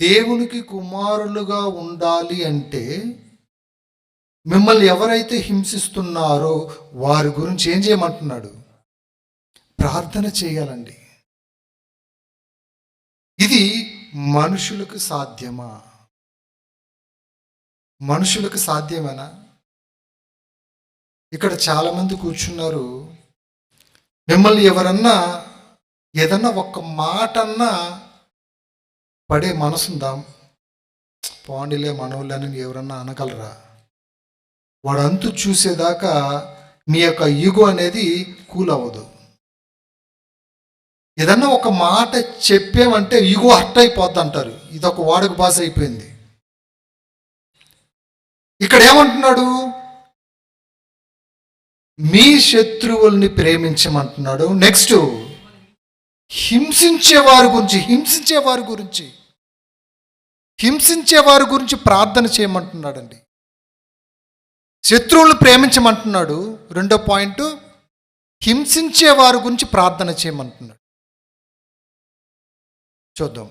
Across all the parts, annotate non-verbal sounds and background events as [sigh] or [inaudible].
దేవునికి కుమారులుగా ఉండాలి అంటే మిమ్మల్ని ఎవరైతే హింసిస్తున్నారో వారి గురించి ఏం చేయమంటున్నాడు? ప్రార్థన చేయాలండి. ఇది మనుషులకు సాధ్యమా? మనుషులకు సాధ్యమేనా? ఇక్కడ చాలామంది కూర్చున్నారు. మిమ్మల్ని ఎవరన్నా ఏదన్నా ఒక్క మాట అన్నా పడే మనసుందా పాండిలే మనోళ్ళని ఎవరన్నా అనగలరా? వాడు అంతు చూసేదాకా మీ యొక్క ఈగో అనేది కూల్ అవ్వదు. ఏదన్నా ఒక మాట చెప్పామంటే ఈగో హర్ట్ అయిపోద్ది అంటారు ఇది ఒక వాడుక భాష అయిపోయింది. ఇక్కడ ఏమంటున్నాడు? మీ శత్రువుల్ని ప్రేమించమంటున్నాడు. నెక్స్ట్ హింసించే వారి గురించి హింసించే వారి గురించి. హింసించే వారి గురించి ప్రార్థన చేయమంటున్నాడండి. శత్రువులను ప్రేమించమంటున్నాడు. రెండో పాయింట్ హింసించే వారి గురించి ప్రార్థన చేయమంటున్నాడు. చూద్దాం.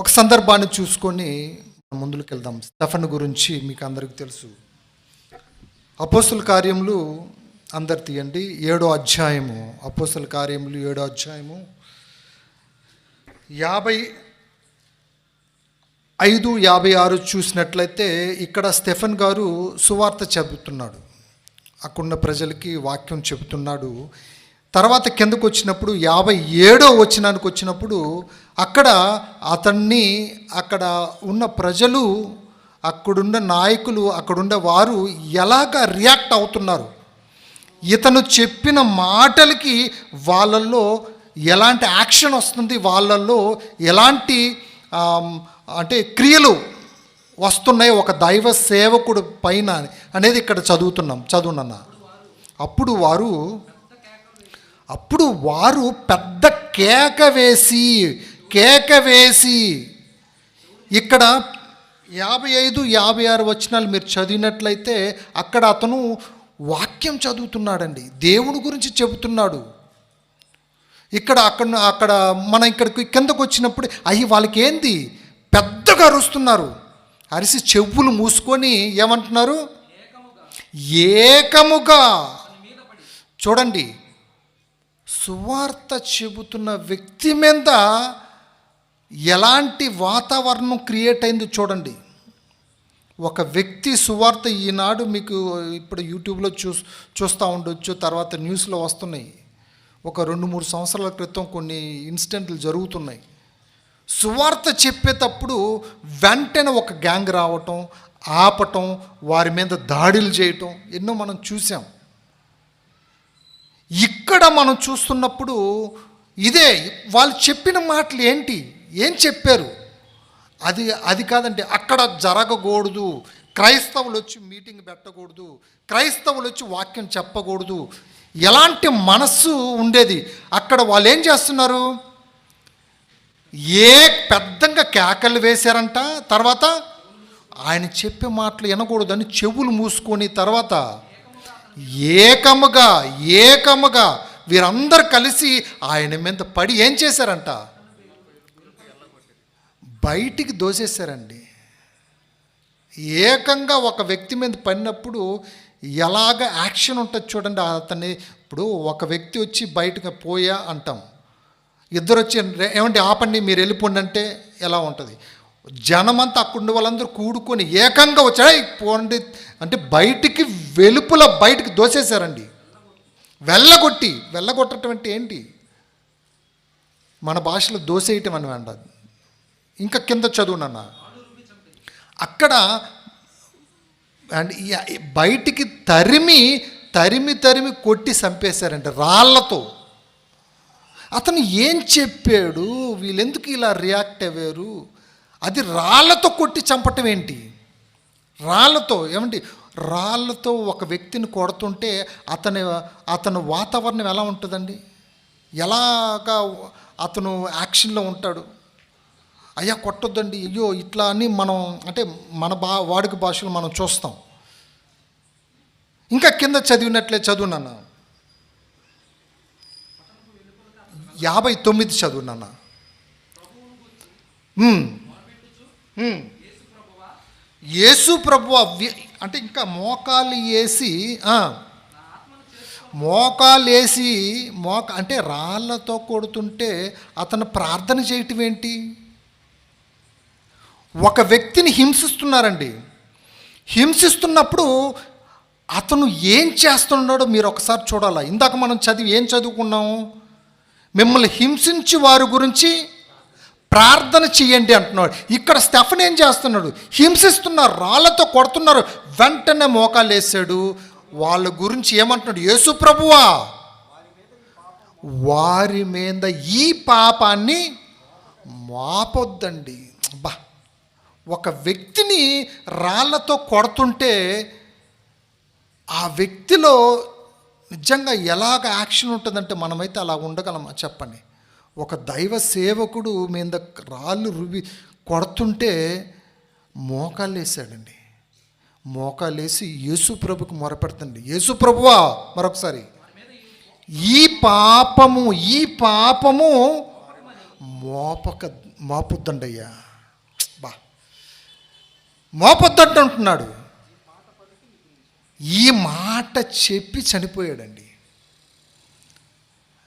ఒక సందర్భాన్ని చూసుకొని ముందుకు వెళ్దాం. స్టఫన్ గురించి మీకు అందరికీ తెలుసు. అపోస్తుల కార్యములు అందరు తీయండి. ఏడో అధ్యాయము. అపోస్తుల కార్యములు ఏడో అధ్యాయము. యాభై ఐదు యాభై ఆరు చూసినట్లయితే ఇక్కడ స్టెఫన్ గారు సువార్త చెబుతున్నాడు. అక్కడున్న ప్రజలకి వాక్యం చెబుతున్నాడు. తర్వాత కిందకు వచ్చినప్పుడు యాభై ఏడో వచ్చినానికి వచ్చినప్పుడు అక్కడ అతన్ని అక్కడ ఉన్న ప్రజలు అక్కడున్న నాయకులు అక్కడున్న వారు ఎలాగ రియాక్ట్ అవుతున్నారు? ఇతను చెప్పిన మాటలకి వాళ్ళల్లో ఎలాంటి యాక్షన్ వస్తుంది? వాళ్ళల్లో ఎలాంటి అంటే క్రియలు వస్తున్నాయి ఒక దైవ సేవకుడు పైన అనేది ఇక్కడ చదువుతున్నాం చదువునన్న. అప్పుడు వారు అప్పుడు వారు పెద్ద కేక వేసి కేక వేసి ఇక్కడ యాభై ఐదు యాభై ఆరు వచనాలు మీరు చదివినట్లయితే అక్కడ అతను వాక్యం చదువుతున్నాడండి. దేవుని గురించి చెబుతున్నాడు. ఇక్కడ అక్కడ అక్కడ మన ఇక్కడికి కిందకు వచ్చినప్పుడు అయ్యి వాళ్ళకి ఏంది పెద్దగా అరుస్తున్నారు. అరిసి చెవులు మూసుకొని ఏమంటున్నారు? ఏకముగా. చూడండి సువార్త చెబుతున్న వ్యక్తి మీద ఎలాంటి వాతావరణం క్రియేట్ అయింది చూడండి. ఒక వ్యక్తి సువార్త ఈనాడు మీకు ఇప్పుడు యూట్యూబ్లో చూ చూస్తూ ఉండొచ్చు తర్వాత న్యూస్లో వస్తున్నాయి. ఒక రెండు మూడు సంవత్సరాల క్రితం కొన్ని ఇన్సిడెంట్లు జరుగుతున్నాయి. సువార్త చెప్పేటప్పుడు వెంటనే ఒక గ్యాంగ్ రావటం ఆపటం వారి మీద దాడులు చేయటం ఎన్నో మనం చూసాం ఇక్కడ మనం చూస్తున్నప్పుడు ఇదే వాళ్ళు చెప్పిన మాటలు ఏంటి? ఏం చెప్పారు? అది అది కాదండి అక్కడ జరగకూడదు. క్రైస్తవులు వచ్చి మీటింగ్ పెట్టకూడదు. క్రైస్తవులు వచ్చి వాక్యం చెప్పకూడదు. ఎలాంటి మనస్సు ఉండేది? అక్కడ వాళ్ళు ఏం చేస్తున్నారు? ఏ పెద్దంగా కేకలు వేశారంట. తర్వాత ఆయన చెప్పే మాటలు వినకూడదని చెవులు మూసుకొని తర్వాత ఏకముగా ఏకముగా వీరందరూ కలిసి ఆయన మీద పడి ఏం చేశారంట? బయటికి దోసేశారండి. ఏకంగా ఒక వ్యక్తి మీద పడినప్పుడు ఎలాగ యాక్షన్ ఉంటుంది చూడండి అతన్ని ఇప్పుడు ఒక వ్యక్తి వచ్చి బయటకు పోయా అంటాం. ఇద్దరు వచ్చి ఏమంటే ఏమండి ఆపండి మీరు వెళ్ళిపోండి అంటే ఎలా ఉంటుంది? జనమంతా అక్కడ వాళ్ళందరూ కూడుకొని ఏకంగా వచ్చాయి పోండి. అంటే బయటికి వెలుపుల బయటికి దోసేశారండి. వెళ్ళగొట్టి వెళ్ళగొట్టడం అంటే ఏంటి? మన భాషలో దోసేయటం అని అంటారు ఇంకా కింద చదువునన్న అక్కడ అండ్ బయటికి తరిమి తరిమి తరిమి కొట్టి చంపేశారంట రాళ్ళతో అతను ఏం చెప్పాడు? వీళ్ళెందుకు ఇలా రియాక్ట్ అయ్యారు? అది రాళ్ళతో కొట్టి చంపటం ఏంటి? రాళ్ళతో ఏమండి? రాళ్ళతో ఒక వ్యక్తిని కొడుతుంటే అతని అతను వాతావరణం ఎలా ఉంటుందండి? ఎలాగా అతను యాక్షన్లో ఉంటాడు? అయ్యా కొట్టొద్దండి. అయ్యో ఇట్లా అని మనం అంటే మన బా వాడుక భాషలో మనం చూస్తాం. ఇంకా కింద చదివినట్లే చదువునన్న యాభై తొమ్మిది చదువు నాన్న. యేసు ప్రభు అంటే ఇంకా మోకాలు వేసి మోకాలు వేసి మోక అంటే రాళ్ళతో కొడుతుంటే అతను ప్రార్థన చేయటం ఏంటి? ఒక వ్యక్తిని హింసిస్తున్నారండి. హింసిస్తున్నప్పుడు అతను ఏం చేస్తున్నాడో మీరు ఒకసారి చూడాలా? ఇందాక మనం చదివి ఏం చదువుకున్నాము? మిమ్మల్ని హింసించి వారి గురించి ప్రార్థన చెయ్యండి అంటున్నాడు. ఇక్కడ స్టెఫన్ ఏం చేస్తున్నాడు? హింసిస్తున్నారు రాళ్ళతో కొడుతున్నారు. వెంటనే మోకాలు వేసాడు వాళ్ళ గురించి ఏమంటున్నాడు? యేసు ప్రభువా వారి మీద ఈ పాపాన్ని మాపొద్దండి. బా ఒక వ్యక్తిని రాళ్ళతో కొడుతుంటే ఆ వ్యక్తిలో నిజంగా ఎలాగ యాక్షన్ ఉంటుందంటే మనమైతే అలా ఉండగలమా చెప్పండి. ఒక దైవ సేవకుడు మీద రాళ్ళు రువి కొడుతుంటే మోకాలు వేసాడండి. మోకాలు వేసి యేసు ప్రభుకు మొరపెడతండి యేసు ప్రభువా? మరొకసారి. ఈ పాపము ఈ పాపము మోపక మోపొద్దండయ్యా. బా. మోపొద్దంటుంటున్నాడు. ఈ మాట చెప్పి చనిపోయాడండి.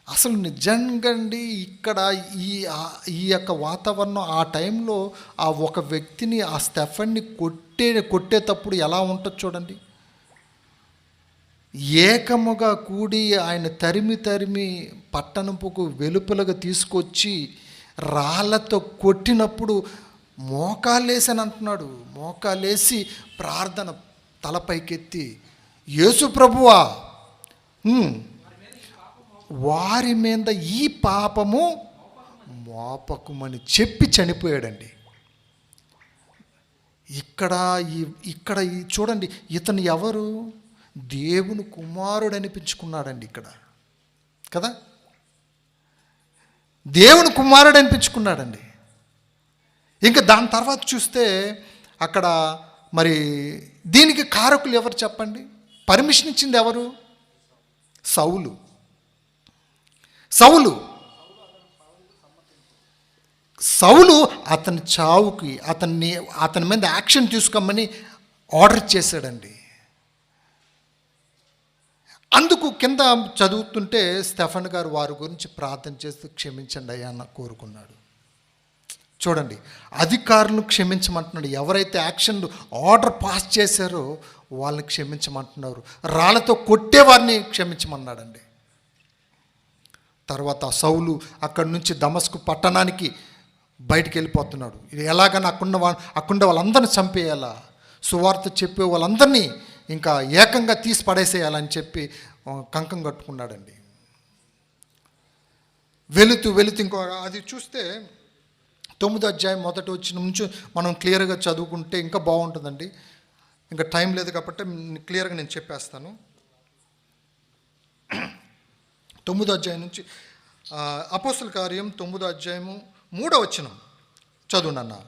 అసలు నిజంగా అండి ఇక్కడ ఈ ఈ యొక్క వాతావరణం ఆ టైంలో ఆ ఒక వ్యక్తిని ఆ స్టెఫన్ని కొట్టే కొట్టేటప్పుడు ఎలా ఉంటుంది చూడండి. ఏకముగా కూడి ఆయన తరిమి తరిమి పట్టణంపుకు వెలుపలగా తీసుకొచ్చి రాళ్ళతో కొట్టినప్పుడు మోకాలేసని అంటున్నాడు. మోకాలేసి ప్రార్థన తలపైకెత్తి యేసు ప్రభువా. వారి మీద ఈ పాపము మోపకుమని చెప్పి చనిపోయాడండి. ఇక్కడ ఈ ఇక్కడ చూడండి ఇతను ఎవరు? దేవుని కుమారుడు అనిపించుకున్నాడండి ఇక్కడ. కదా? దేవుని కుమారుడు అనిపించుకున్నాడండి. ఇంకా దాని తర్వాత చూస్తే అక్కడ మరి దీనికి కారకులు ఎవరు చెప్పండి? పర్మిషన్ ఇచ్చింది ఎవరు? సౌలు. సౌలు. సౌలు అతని చావుకి అతన్ని అతని మీద యాక్షన్ తీసుకోమని ఆర్డర్ చేశాడండి. అందుకు కింద చదువుతుంటే స్టెఫన్ గారు వారి గురించి ప్రార్థన చేస్తూ క్షమించండి అయ్యా అన్న కోరుకున్నాడు. చూడండి అధికారులను క్షమించమంటున్నాడు. ఎవరైతే యాక్షన్ ఆర్డర్ పాస్ చేశారో వాళ్ళని క్షమించమంటున్నారు. రాళ్ళతో కొట్టేవారిని క్షమించమన్నాడండి. తర్వాత సౌలు అక్కడి నుంచి దమస్కు పట్టణానికి బయటికి వెళ్ళిపోతున్నాడు. ఇది ఎలాగని అక్కడ వా అక్కడ వాళ్ళందరిని చంపేయాలా? సువార్త చెప్పే వాళ్ళందరినీ ఇంకా ఏకంగా తీసి పడేసేయాలని చెప్పి కంకం కట్టుకున్నాడండి. వెళుతూ వెళుతూ ఇంకో అది చూస్తే తొమ్మిదో అధ్యాయం మొదటి వచ్చిన నుంచి మనం క్లియర్గా చదువుకుంటే ఇంకా బాగుంటుందండి. ఇంకా టైం లేదు కాబట్టి క్లియర్గా నేను చెప్పేస్తాను. తొమ్మిదో అధ్యాయం నుంచి ఆ, అపోస్తుల కార్యం తొమ్మిదో అధ్యాయము మూడో వచనం. చదువు నాన్న.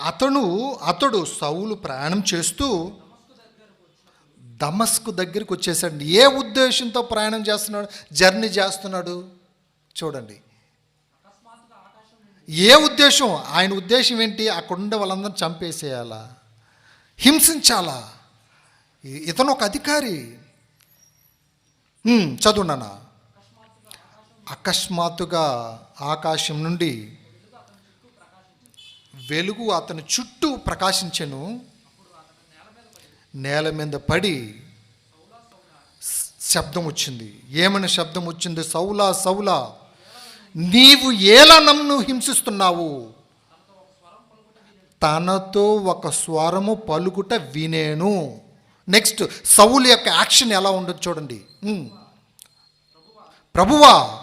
అతను అతడు సౌలు ప్రయాణం చేస్తూ దమస్కు దగ్గరికి వచ్చేసాడు ఏ ఉద్దేశంతో ప్రయాణం చేస్తున్నాడు? జర్నీ చేస్తున్నాడు? చూడండి. ఏ ఉద్దేశం? ఆయన ఉద్దేశం ఏంటి? అక్కడ ఉండే వాళ్ళందరిని చంపేసేయాలా? హింసించాలా? ఇతను ఒక అధికారి. చదువునా అకస్మాత్తుగా ఆకాశం నుండి వెలుగు అతని చుట్టూ ప్రకాశించెను. నేల మీద పడి శబ్దం వచ్చింది. ఏమైనా శబ్దం వచ్చింది? సౌలా సౌలా. నీవు ఎలా నన్ను హింసిస్తున్నావు? తనతో ఒక స్వరము పలుకుట వినేను. నెక్స్ట్ సౌలు యొక్క యాక్షన్ ఎలా ఉండదు చూడండి. ప్రభువా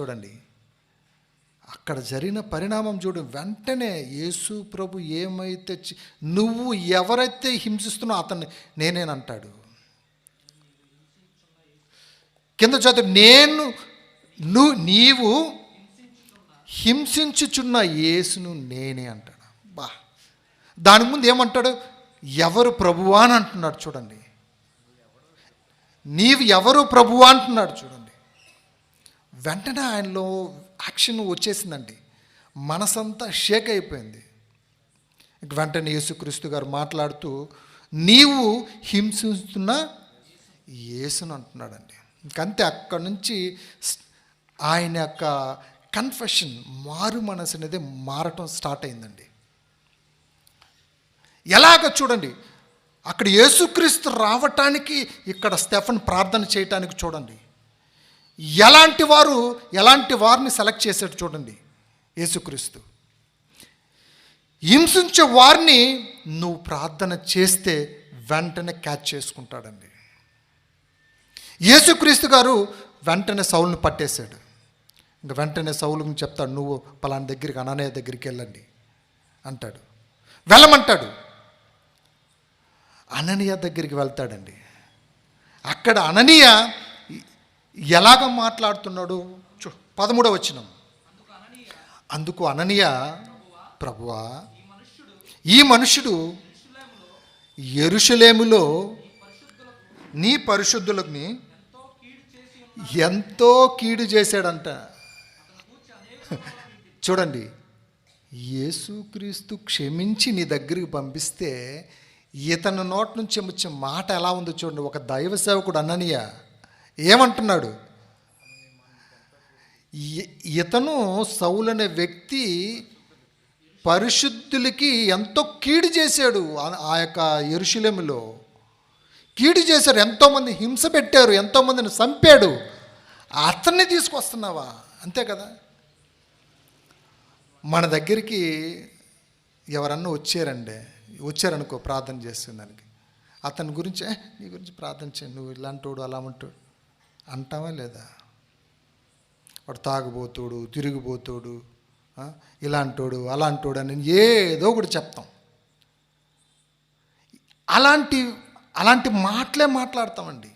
చూడండి. అక్కడ జరిగిన పరిణామం చూడు వెంటనే యేసు ప్రభు ఏమైతే నువ్వు ఎవరైతే హింసిస్తున్నావు అతన్ని నేనేనంటాడు. కింద చదువు నేను నువ్వు నీవు హింసించుచున్న యేసును నేనే అంటాడు. బా దాని ముందు ఏమంటాడు? ఎవరు ప్రభువా అని అంటున్నాడు చూడండి. నీవు ఎవరు ప్రభువా అంటున్నాడు చూడండి. వెంటనే ఆయనలో యాక్షన్ వచ్చేసిందండి. మనసంతా షేక్ అయిపోయింది. ఇంక వెంటనే యేసుక్రీస్తు గారు మాట్లాడుతూ నీవు హింసిస్తున్న యేసును అంటున్నాడండి. ఇంకంతే అక్కడి నుంచి ఆయన యొక్క కన్ఫెషన్ మారు మనసు అనేది మారటం స్టార్ట్ అయిందండి. ఎలాగ చూడండి అక్కడ యేసుక్రీస్తు రావటానికి ఇక్కడ స్టెఫన్ ప్రార్థన చేయటానికి చూడండి. ఎలాంటి వారు ఎలాంటి వారిని సెలెక్ట్ చేశాడు చూడండి యేసుక్రీస్తు. హింసించే వారిని నువ్వు ప్రార్థన చేస్తే వెంటనే క్యాచ్ చేసుకుంటాడండి. యేసుక్రీస్తు గారు వెంటనే సౌల్ని పట్టేశాడు. ఇంకా వెంటనే సౌలుకు చెప్తాడు నువ్వు పలానా దగ్గరికి అననయ్య దగ్గరికి వెళ్ళండి. అంటాడు. వెళ్ళమంటాడు. అననీయ దగ్గరికి వెళ్తాడండి. అక్కడ అననీయ ఎలాగ మాట్లాడుతున్నాడు? చూ పదమూడవ వచ్చినం అందుకు అననీయ ప్రభువా ఈ మనుషుడు ఎరుషులేములో నీ పరిశుద్ధులని ఎంతో కీడు చేశాడంట. చూడండి యేసుక్రీస్తు క్షమించి నీ దగ్గరికి పంపిస్తే ఇతని నోటి నుంచి వచ్చే మాట ఎలా ఉందో చూడండి. ఒక దైవ సేవకుడు అన్ననీయ ఏమంటున్నాడు? ఇతను సౌలనే వ్యక్తి పరిశుద్ధులకి ఎంతో కీడు చేశాడు ఆ- ఆ యొక్క ఎరుషులేములో కీడు చేశారు ఎంతోమంది హింస పెట్టారు ఎంతోమందిని చంపాడు. అతన్ని తీసుకొస్తున్నావా? అంతే కదా? మన దగ్గరికి ఎవరన్నా వచ్చారండి? వచ్చారనుకో ప్రార్థన చేసేదానికి అతని గురించి నీ గురించి ప్రార్థన చేయండి నువ్వు ఇలాంటోడు అలా ఉంటాడు. అంటావా లేదా? వాడు తాగుబోతోడు తిరిగిపోతాడు ఇలాంటోడు అలాంటోడు అని ఏదో ఒకటి చెప్తాం. అలాంటి అలాంటి మాటలే మాట్లాడతామండి.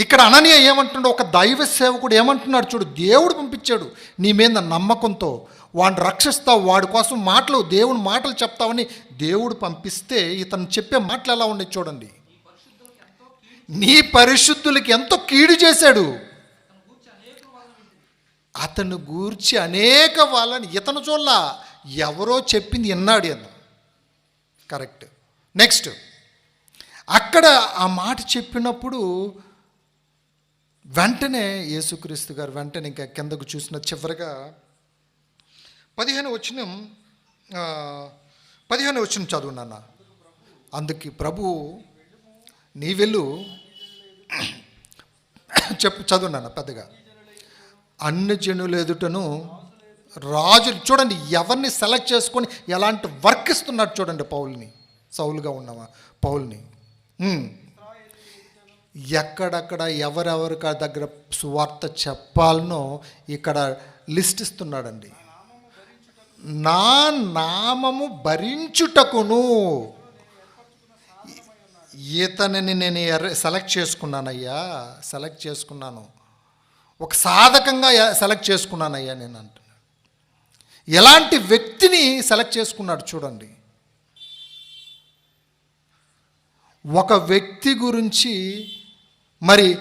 ఇక్కడ అననీయ ఏమంటున్నాడు ఒక దైవ సేవకుడు ఏమంటున్నాడు చూడు దేవుడు పంపించాడు నీ మీద నమ్మకంతో. వాడిని రక్షిస్తావు వాడి కోసం మాటలు దేవుని మాటలు చెప్తావని దేవుడు పంపిస్తే ఇతను చెప్పే మాటలు ఎలా ఉన్నాయి చూడండి. నీ పరిశుద్ధులకి ఎంతో కీడు చేశాడు. అతను గూర్చి అనేక వాళ్ళని ఇతను చూడ ఎవరో చెప్పింది విన్నాడు అన్న కరెక్ట్. నెక్స్ట్. అక్కడ ఆ మాట చెప్పినప్పుడు వెంటనే యేసుక్రీస్తు గారు వెంటనే ఇంకా కిందకు చూసిన చివరిగా పదిహేను వచ్చిన పదిహేను వచ్చిన చదువు నాన్న. అందుకు ప్రభు నీ వెళ్ళు. చెప్పు చదువు నాన్న పెద్దగా. అన్ని జనులు ఎదుటను రాజు చూడండి ఎవరిని సెలెక్ట్ చేసుకొని ఎలాంటి వర్క్ ఇస్తున్నాడు చూడండి పౌల్ని సౌలుగా ఉన్నవా పౌల్ని. ఎక్కడక్కడ ఎవరెవరికి దగ్గర సువార్త చెప్పాలనో ఇక్కడ లిస్ట్ ఇస్తున్నాడండి. నా నామము భరించుటకును. ఈతనని నేను ఎర్ర- సెలెక్ట్ చేసుకున్నానయ్యా సెలెక్ట్ చేసుకున్నాను. ఒక సాధకంగా సెలెక్ట్ చేసుకున్నానయ్యా నేను అంటున్నాను ఎలాంటి వ్యక్తిని సెలెక్ట్ చేసుకున్నాడు చూడండి. ఒక వ్యక్తి గురించి మరి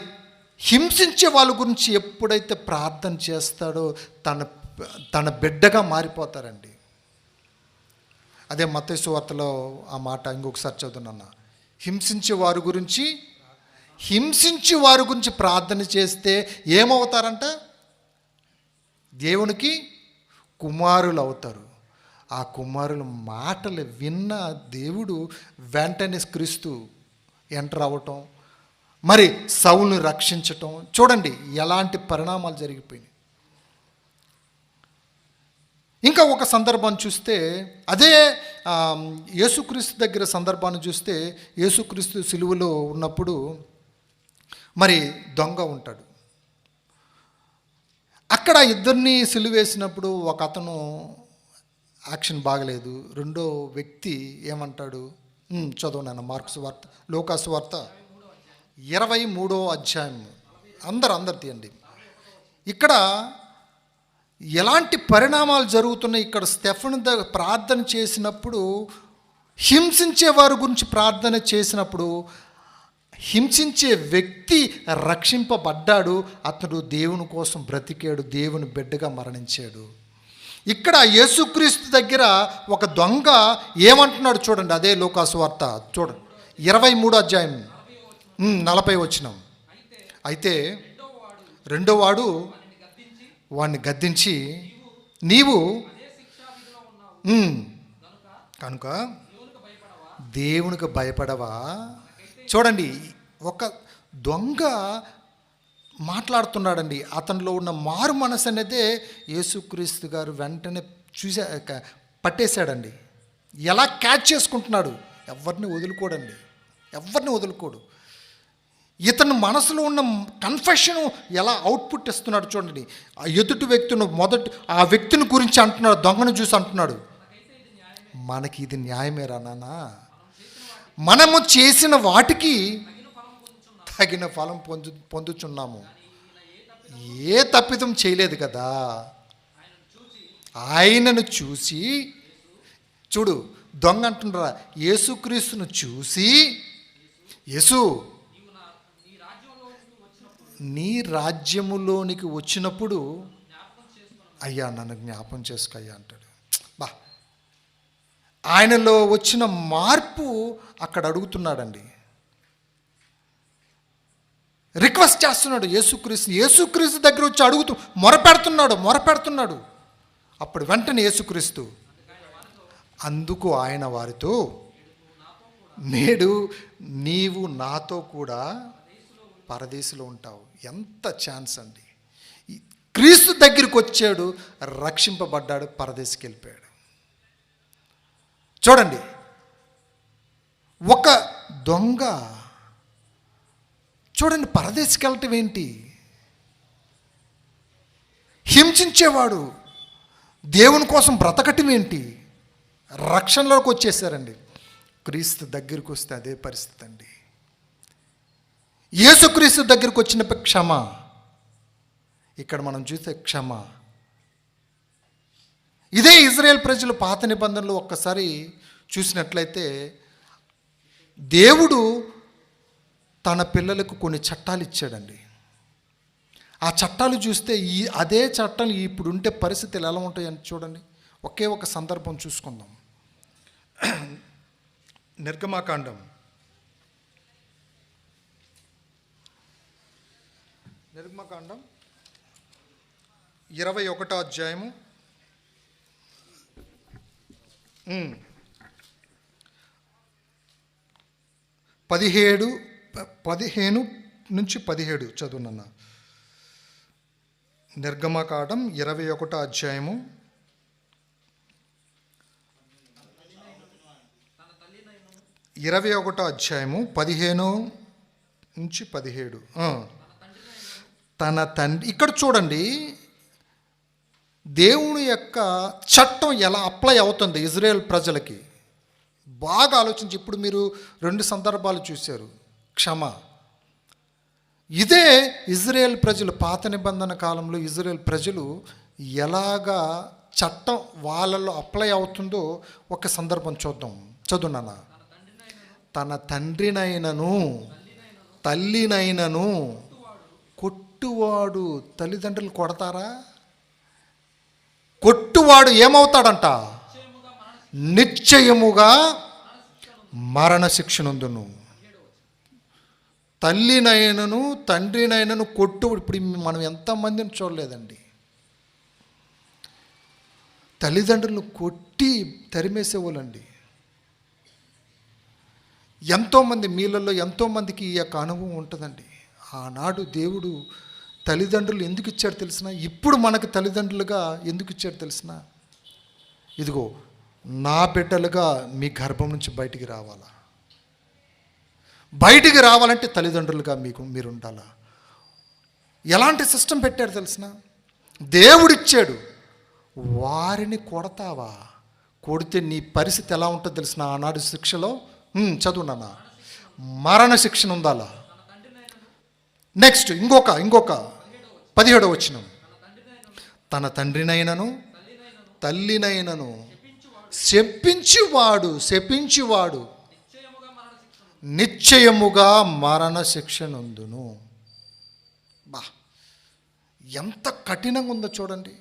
హింసించే వాళ్ళ గురించి ఎప్పుడైతే ప్రార్థన చేస్తాడో తన తన బిడ్డగా మారిపోతారండి. అదే మతేసు వార్తలో ఆ మాట ఇంకొకసారి చదువునన్న హింసించే వారి గురించి హింసించి వారి గురించి ప్రార్థన చేస్తే ఏమవుతారంట? దేవునికి కుమారులు అవుతారు. ఆ కుమారుల మాటలు విన్న దేవుడు వెంటనే క్రీస్తు ఎంటర్ అవ్వటం మరి సౌల్ని రక్షించటం చూడండి ఎలాంటి పరిణామాలు జరిగిపోయినాయి. ఇంకా ఒక సందర్భం చూస్తే అదే యేసుక్రీస్తు దగ్గర సందర్భాన్ని చూస్తే యేసుక్రీస్తు సిలువలో ఉన్నప్పుడు మరి దొంగ ఉంటాడు. అక్కడ ఇద్దరిని సిలువేసినప్పుడు ఒక అతను యాక్షన్ బాగలేదు. రెండో వ్యక్తి ఏమంటాడు? "ఉమ్, చదువు నాన్న మార్క్స్ వార్త లోకాసు వార్త ఇరవై మూడో అధ్యాయం అందరు అందరు తీయండి. ఇక్కడ ఎలాంటి పరిణామాలు జరుగుతున్నాయి? ఇక్కడ స్టెఫన్ ద ప్రార్థన చేసినప్పుడు హింసించే వారి గురించి ప్రార్థన చేసినప్పుడు హింసించే వ్యక్తి రక్షింపబడ్డాడు. అతడు దేవుని కోసం బ్రతికాడు దేవుని బిడ్డగా మరణించాడు. ఇక్కడ యేసుక్రీస్తు దగ్గర ఒక దొంగ ఏమంటున్నాడు చూడండి అదే లోకాసు వార్త. చూడండి. ఇరవై మూడు అధ్యాయం. నలభై వచ్చినాం అయితే రెండో వాడు వాడిని గద్దించి నీవు కనుక దేవునికి భయపడవా? చూడండి ఒక దొంగ మాట్లాడుతున్నాడండి. అతనిలో ఉన్న మారు మనసు అనేది యేసుక్రీస్తు గారు వెంటనే చూసా పట్టేశాడండి. ఎలా క్యాచ్ చేసుకుంటున్నాడు? ఎవరిని వదులుకోడండి. ఎవరిని వదులుకోడు? ఇతను మనసులో ఉన్న కన్ఫెషన్ ఎలా అవుట్పుట్ ఇస్తున్నాడు చూడండి. ఆ ఎదుటి వ్యక్తిని మొదటి ఆ వ్యక్తిని గురించి అంటున్నాడు దొంగను చూసి అంటున్నాడు. మనకి ఇది న్యాయమేరా నాన్న? మనము చేసిన వాటికి తగిన ఫలం పొందు పొందుచున్నాము. ఏ తప్పిదం చేయలేదు కదా. ఆయనను చూసి చూడు దొంగ అంటుండ్రా యేసుక్రీస్తును చూసి యేసు నీ రాజ్యములోనికి వచ్చినప్పుడు అయ్యా నన్ను జ్ఞాపం చేసుకు అయ్యా అంటాడు. బా. ఆయనలో వచ్చిన మార్పు అక్కడ అడుగుతున్నాడండి. రిక్వెస్ట్ చేస్తున్నాడు యేసుక్రీస్తు యేసుక్రీస్తు దగ్గర వచ్చి అడుగుతూ మొరపెడుతున్నాడు మొరపెడుతున్నాడు. అప్పుడు వెంటనే యేసుక్రీస్తు అందుకు ఆయన వారితో నేడు నీవు నాతో కూడా పరదేశంలో ఉంటావు. ఎంత ఛాన్స్ అండి. క్రీస్తు దగ్గరికి వచ్చాడు రక్షింపబడ్డాడు పరదేశకి వెళ్ళిపోయాడు. చూడండి. ఒక దొంగ చూడండి పరదేశకి వెళ్ళటం ఏంటి? హింసించేవాడు దేవుని కోసం బ్రతకటం ఏంటి? రక్షణలోకి వచ్చేసారండి. క్రీస్తు దగ్గరికి వస్తే అదే పరిస్థితి అండి. యేసుక్రీస్తు దగ్గరికి వచ్చినప్పుడు క్షమ. ఇక్కడ మనం చూస్తే క్షమ. ఇదే ఇజ్రాయెల్ ప్రజలు పాత నిబంధనలు ఒక్కసారి చూసినట్లయితే దేవుడు తన పిల్లలకు కొన్ని చట్టాలు ఇచ్చాడండి. ఆ చట్టాలు చూస్తే ఈ అదే చట్టాలు ఇప్పుడు ఉండే పరిస్థితులు ఎలా ఉంటాయని చూడండి. ఒకే ఒక సందర్భం చూసుకుందాం. [clears throat] నిర్గమాకాండం నిర్మకాండం ఇరవై ఒకటో అధ్యాయము. పదిహేడు ప- పదిహేను నుంచి పదిహేడు చదువునన్న. నిర్గమకాండం ఇరవై ఒకటో అధ్యాయము. ఇరవై ఒకటో అధ్యాయము పదిహేను నుంచి పదిహేడు. తన తండ్రి ఇక్కడ చూడండి దేవుని యొక్క చట్టం ఎలా అప్లై అవుతుంది ఇజ్రాయెల్ ప్రజలకి? బాగా ఆలోచించి ఇప్పుడు మీరు రెండు సందర్భాలు చూశారు. క్షమ. ఇదే ఇజ్రాయెల్ ప్రజలు పాత నిబంధన కాలంలో ఇజ్రాయెల్ ప్రజలు ఎలాగా చట్టం వాళ్ళలో అప్లై అవుతుందో ఒక సందర్భం చూద్దాం. చదువునా తన తండ్రినైనను తల్లినైనను కొట్టువాడు తల్లిదండ్రులు కొడతారా? కొట్టువాడు ఏమవుతాడంట? నిశ్చయముగా మరణశిక్షనుందును తల్లినైనను తండ్రినైనను కొట్టు ఇప్పుడు మనం ఎంతమందిని చూడలేదండి. తల్లిదండ్రులను కొట్టి తరిమేసేవాళ్ళండి. ఎంతోమంది మీలలో ఎంతోమందికి ఈ యొక్క అనుభవం ఉంటుందండి. ఆనాడు దేవుడు తల్లిదండ్రులు ఎందుకు ఇచ్చారు తెలిసిన? ఇప్పుడు మనకు తల్లిదండ్రులుగా ఎందుకు ఇచ్చాడు తెలిసిన? ఇదిగో నా బిడ్డలుగా మీ గర్భం నుంచి బయటికి రావాలా? బయటికి రావాలంటే తల్లిదండ్రులుగా మీకు మీరు ఉండాలా ఎలాంటి సిస్టమ్ పెట్టారు తెలిసిన? దేవుడిచ్చాడు వారిని కొడతావా? కొడితే నీ పరిస్థితి ఎలా ఉంటుందో తెలిసిన? ఆనాడు శిక్షలో ఉమ్, మరణ శిక్షణ ఉందాలా నెక్స్ట్ ఇంకొక ఇంకొక. పదిహేడవ వచ్చిన తన తండ్రినైనను తల్లినైనను శపించువాడు శపించువాడు. నిశ్చయముగా మరణ శిక్ష నందును బా ఎంత కఠినంగా ఉందో చూడండి.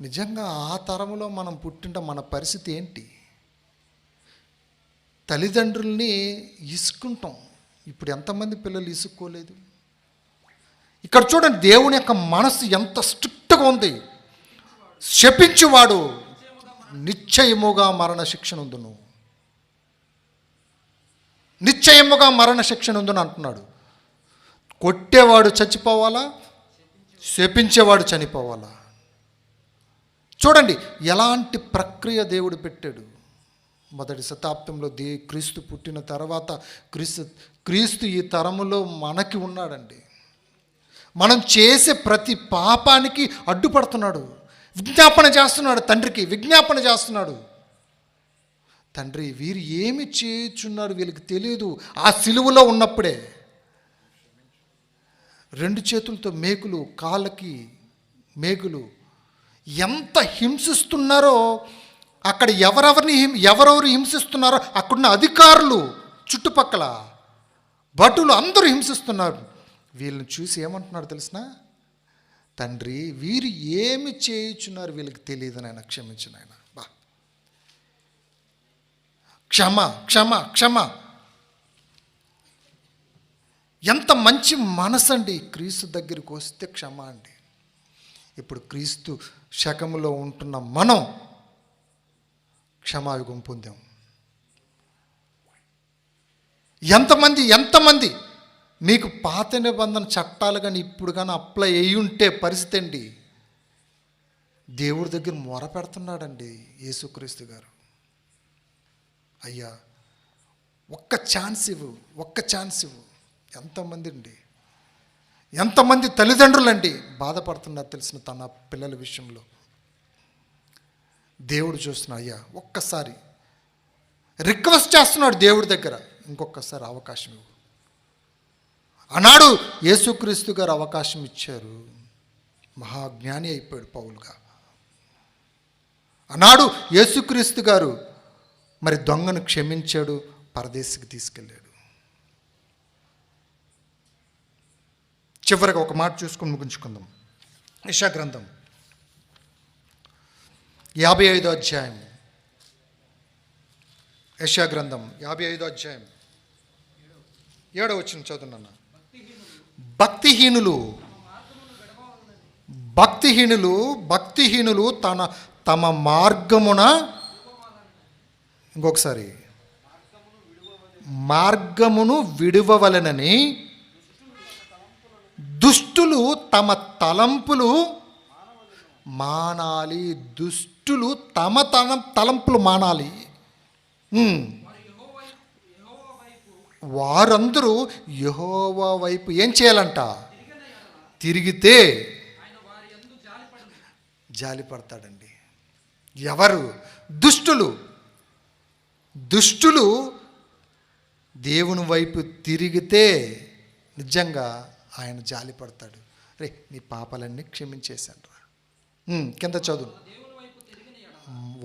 నిజంగా ఆ తరంలో మనం పుట్టింట మన పరిస్థితి ఏంటి? తల్లిదండ్రుల్ని ఇసుకుంటాం ఇప్పుడు ఎంతమంది పిల్లలు ఇసుక్కోలేదు? ఇక్కడ చూడండి దేవుని యొక్క మనసు ఎంత స్ట్రిక్ట్గా ఉంది. శపించువాడు నిశ్చయముగా మరణ శిక్షణ ఉందును నిశ్చయముగా మరణ శిక్షణ ఉందని అంటున్నాడు. కొట్టేవాడు చచ్చిపోవాలా? శపించేవాడు చనిపోవాలా? చూడండి ఎలాంటి ప్రక్రియ దేవుడు పెట్టాడు. మొదటి శతాబ్దంలో దే క్రీస్తు పుట్టిన తర్వాత క్రీస్తు క్రీస్తు ఈ తరములో మనకి ఉన్నాడండి. మనం చేసే ప్రతి పాపానికి అడ్డుపడుతున్నాడు. విజ్ఞాపన చేస్తున్నాడు తండ్రికి విజ్ఞాపన చేస్తున్నాడు. తండ్రి వీరు ఏమి చేయుచున్నారు వీళ్ళకి తెలియదు ఆ సిలువలో ఉన్నప్పుడే రెండు చేతులతో మేకులు కాళ్ళకి మేకులు ఎంత హింసిస్తున్నారో అక్కడ ఎవరెవరిని ఎవరెవరు హింసిస్తున్నారో అక్కడున్న అధికారులు చుట్టుపక్కల భటులు అందరూ హింసిస్తున్నారు. వీళ్ళని చూసి ఏమంటున్నారు తెలిసిన? తండ్రి వీరు ఏమి చేయుచున్నారు వీళ్ళకి తెలియదు నాయన క్షమించిన ఆయన బా. క్షమ క్షమ క్షమ. ఎంత మంచి మనసు అండి క్రీస్తు దగ్గరికి వస్తే క్షమ అండి. ఇప్పుడు క్రీస్తు శకములో ఉంటున్న మనం క్షమాయుగం పొందాం. ఎంతమంది ఎంతమంది మీకు పాత నిబంధన చట్టాలు కానీ ఇప్పుడు కానీ అప్లై అయ్యి ఉంటే పరిస్థితి అండి దేవుడి దగ్గర మొర పెడుతున్నాడండి యేసుక్రీస్తు గారు. అయ్యా ఒక్క ఛాన్స్ ఇవ్వు ఒక్క ఛాన్స్ ఇవ్వు. ఎంతమంది అండి? ఎంతమంది తల్లిదండ్రులండి బాధపడుతున్నారు తెలిసిన తన పిల్లల విషయంలో. దేవుడు చూస్తున్నా అయ్యా ఒక్కసారి రిక్వెస్ట్ చేస్తున్నాడు దేవుడి దగ్గర. ఇంకొకసారి అవకాశం ఇవ్వు. ఆనాడు యేసుక్రీస్తు గారు అవకాశం ఇచ్చారు. మహాజ్ఞాని అయిపోయాడు పౌలుగా. ఆనాడు యేసుక్రీస్తు గారు మరి దొంగను క్షమించాడు పరదేశికి తీసుకెళ్ళాడు. చివరికి ఒక మాట చూసుకొని ముగించుకుందాం. ఇషా గ్రంథం. యాభై ఐదో అధ్యాయం. యశా గ్రంథం. యాభై ఐదో అధ్యాయం. ఏడో వచ్చిన చదువునన్న భక్తిహీనులు. భక్తిహీనులు భక్తిహీనులు తన తమ మార్గమున ఇంకొకసారి. మార్గమును విడువవలనని దుష్టులు తమ తలంపులు మానాలి. దుష్టులు తమ తన తలంపులు మానాలి. వారందరూ యహోవా వైపు ఏం చేయాలంట? తిరిగితే జాలి పడతాడండి. ఎవరు? దుష్టులు. దుష్టులు దేవుని వైపు తిరిగితే నిజంగా ఆయన జాలి పడతాడు. రే నీ పాపాలన్నీ క్షమించేశాను రా. కింద చదువు.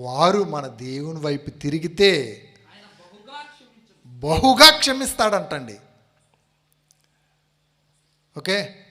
వారు మన దేవుని వైపు తిరిగితే బహుగా క్షమిస్తాడంటండి. ఓకే?